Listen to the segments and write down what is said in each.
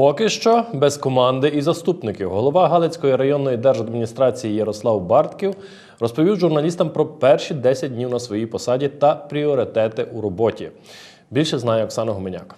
Поки що без команди і заступників. Голова Галицької районної держадміністрації Ярослав Бартків розповів журналістам про перші 10 днів на своїй посаді та пріоритети у роботі. Більше знає Оксана Гуменяк.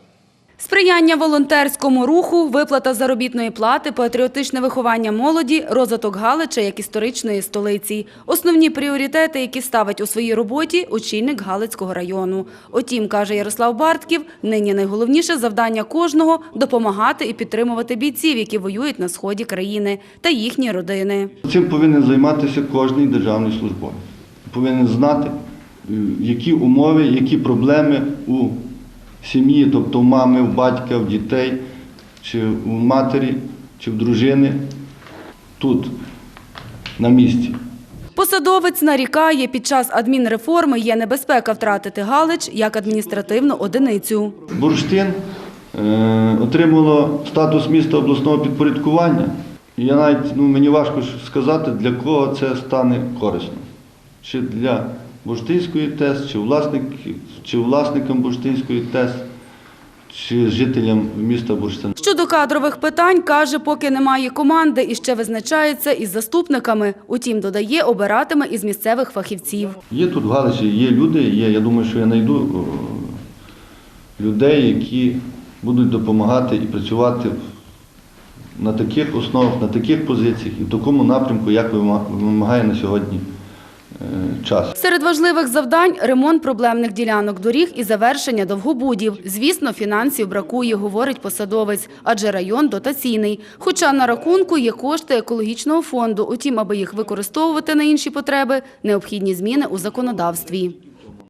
Сприяння волонтерському руху, виплата заробітної плати, патріотичне виховання молоді, розвиток Галича як історичної столиці. Основні пріоритети, які ставить у своїй роботі очільник Галицького району. Утім, каже Ярослав Бартків, нині найголовніше завдання кожного – допомагати і підтримувати бійців, які воюють на сході країни, та їхні родини. Цим повинен займатися кожний державний службовець. Повинен знати, е, які умови, які проблеми у сім'ї, тобто в мами, в батька, в дітей, чи у матері, чи в дружини тут, на місці. Посадовець нарікає, під час адмінреформи є небезпека втратити Галич як адміністративну одиницю. Бурштин е, отримало статус міста обласного підпорядкування. І я навіть ну, мені важко сказати, для кого це стане корисно. Чи для Бурштинської ТЕС, чи, власників, чи власникам Бурштинської ТЕС, чи жителям міста Бурштин. Щодо кадрових питань, каже, поки немає команди і ще визначається із заступниками. Утім, додає, обиратиме із місцевих фахівців. Є тут в Галичі, є люди, є, я думаю, що я знайду людей, які будуть допомагати і працювати на таких основах, на таких позиціях і в такому напрямку, як вима- вимагає на сьогодні час. Серед важливих завдань – ремонт проблемних ділянок доріг і завершення довгобудів. Звісно, фінансів бракує, говорить посадовець, адже район дотаційний. Хоча на рахунку є кошти екологічного фонду. Утім, аби їх використовувати на інші потреби, необхідні зміни у законодавстві.